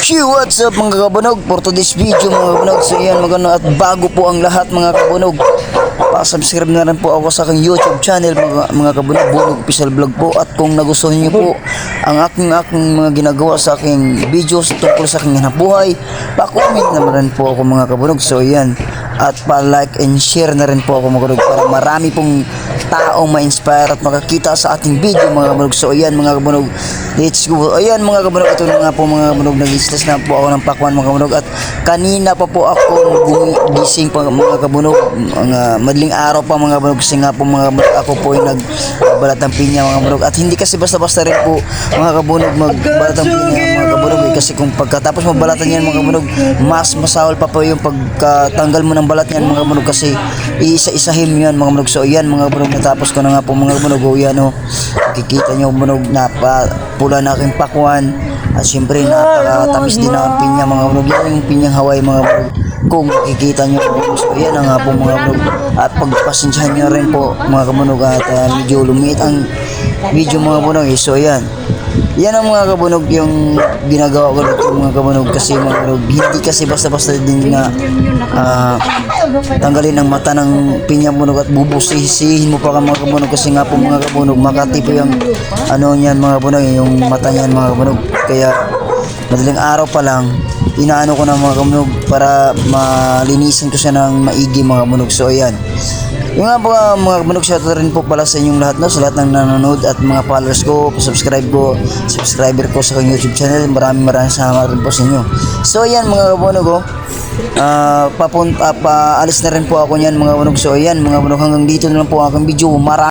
She, what's up mga kabunog? For today's video mga kabunog. So yan magano at bago po ang lahat mga kabunog. Pa-subscribe na rin po ako sa aking YouTube channel mga, mga kabunog. Bunog Official Vlog po. At kung nagustuhan niyo po ang aking aking mga ginagawa sa aking videos tungkol sa aking hanabuhay, pa-comment naman rin po ako mga kabunog. So yan. At pa-like and share na rin po ako mga kabunog para marami pong taong ma-inspire at makakita sa ating video mga kabunog. So ayan mga kabunog, let's go. Ayan mga kabunog, ito na nga po mga kabunog, nag-islas na po ako ng pakwan mga kabunog. At kanina pa po ako gumising pa mga kabunog, mga madaling araw pa mga kabunog kasi nga po mga kabunog, ako po yung nagbalat ng pinya mga kabunog. At hindi kasi basta-basta rin po mga kabunog magbalat ng pinya mga kabunog. eh. Kasi kung pagkatapos mabalatan yan mga kabunog, mas masahol pa po yung pagkatanggal mo ng balat yan mga kabunog kasi iisa-isahin mo yan mga kabunog. So yan mga kabunog, natapos ko na nga po mga kabunog. O yan o, kikita nyo kabunog na pa, pula na aking pakwan. At syempre napakatamis din ang pinya mga kabunog. Yan yung pinyang Hawaii mga kabunog. Kung makikita nyo kabunog. So yan na nga po mga kabunog. At pagpasensyahan nyo rin po mga kabunog at uh, medyo lumiit ang video mga kabunog. Eh. So yan. Yan ang mga kabunog yung ginagawa ko dito mga kabunog kasi mga kabunog hindi kasi basta-basta din na ah, tanggalin ang mata ng pinya bunog at bubusisihin mo pa ka mga kabunog kasi nga po mga kabunog makati po yung ano niyan mga kabunog yung mata niyan mga kabunog kaya madaling araw pa lang inaano ko na mga kabunog para malinisin ko siya ng maigi mga kabunog so ayan. Yung nga po ah, mga kabunog shoutout rin po pala sa inyong lahat no? Sa lahat ng nanonood at mga followers ko subscribe ko subscriber ko sa aking YouTube channel. Maraming maraming salamat rin po sa inyo. So ayan mga kabunog oh. Ah, papunta pa alis na rin po ako niyan mga kabunog so ayan mga kabunog hanggang dito na lang po ang aking video. Maraming